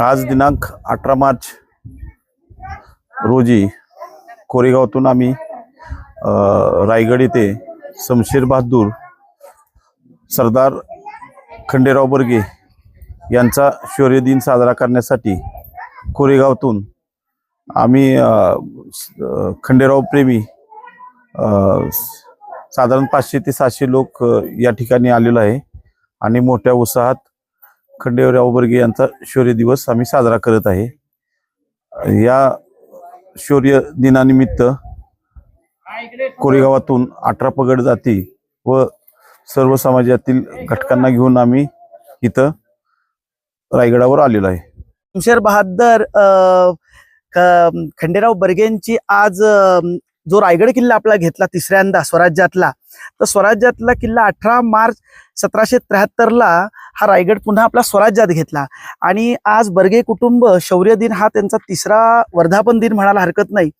आज दिनांक अठरा मार्च रोजी कोरेगावातून आम्ही रायगड येथे शमशेर बहादूर सरदार खंडेराव बर्गे यांचा शौर्य दिन साजरा करण्यासाठी कोरेगावातून आम्ही खंडेराव प्रेमी साधारण पाचशे ते सातशे लोक या ठिकाणी आलेलो आहे. आणि मोठ्या उत्साहात खंडेराव बर्गे यांचा शौर्य दिवस आम्ही साजरा करत आहे. या शौर्य दिनानिमित्त कोरेगावातून अठरा पगड जाती व सर्व समाजातील घटकांना घेऊन आम्ही इथं रायगडावर आलेलो आहे. शमशेर बहादर खंडेराव बर्गेंची आज जो रायगड किल्ला आपला घेतला तिसऱ्यांदा स्वराज्यातला तर स्वराज्यातला किल्ला अठरा मार्च सतराशे त्र्याहत्तरला हा रायगड पुन्हा आपला स्वराज्यात घेतला. आणि आज बर्गे कुटुंब शौर्य दिन हा त्यांचा तिसरा वर्धापन दिन म्हणायला हरकत नाही.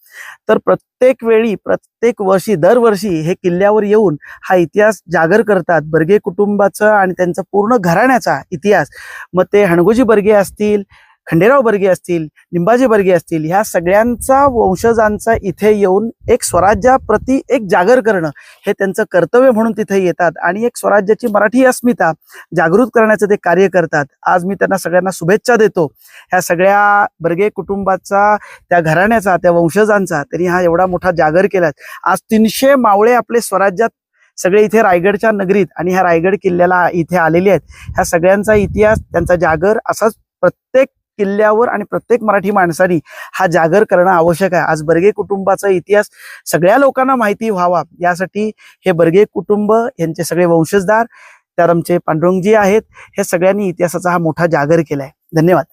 तर प्रत्येक वेळी प्रत्येक वर्षी दरवर्षी हे किल्ल्यावर येऊन हा इतिहास जागर करतात बर्गे कुटुंबाचं आणि त्यांचा पूर्ण घराण्याचा इतिहास. मग ते हणगोजी बर्गे असतील खंडेराव बर्गे असतील निंबाजी बर्गे असतील ह्या सगळ्यांचा वंशजांचा इथे येऊन एक स्वराज्याप्रती एक जागर करणं हे त्यांचं कर्तव्य म्हणून तिथे येतात. आणि एक स्वराज्याची मराठी अस्मिता जागृत करण्याचं ते कार्य करतात. आज मी त्यांना सगळ्यांना शुभेच्छा देतो. ह्या सगळ्या बर्गे कुटुंबाचा त्या घराण्याचा त्या वंशजांचा त्यांनी हा एवढा मोठा जागर केला आज तीनशे मावळे आपले स्वराज्यात सगळे इथे रायगडच्या नगरीत आणि ह्या रायगड किल्ल्याला इथे आलेले आहेत. ह्या सगळ्यांचा इतिहास त्यांचा जागर असाच प्रत्येक किल्ल्यावर आणि प्रत्येक मराठी माणसाने हा जागर करणं आवश्यक आहे. आज बर्गे कुटुंबाचा इतिहास सगळ्या लोकांना माहिती व्हावा. यासाठी हे बर्गे कुटुंब यांचे सगळे वंशजदार तर आमचे पांडुरंगजी आहेत. हे सगळ्यांनी इतिहासाचा हा मोठा जागर केलाय. धन्यवाद.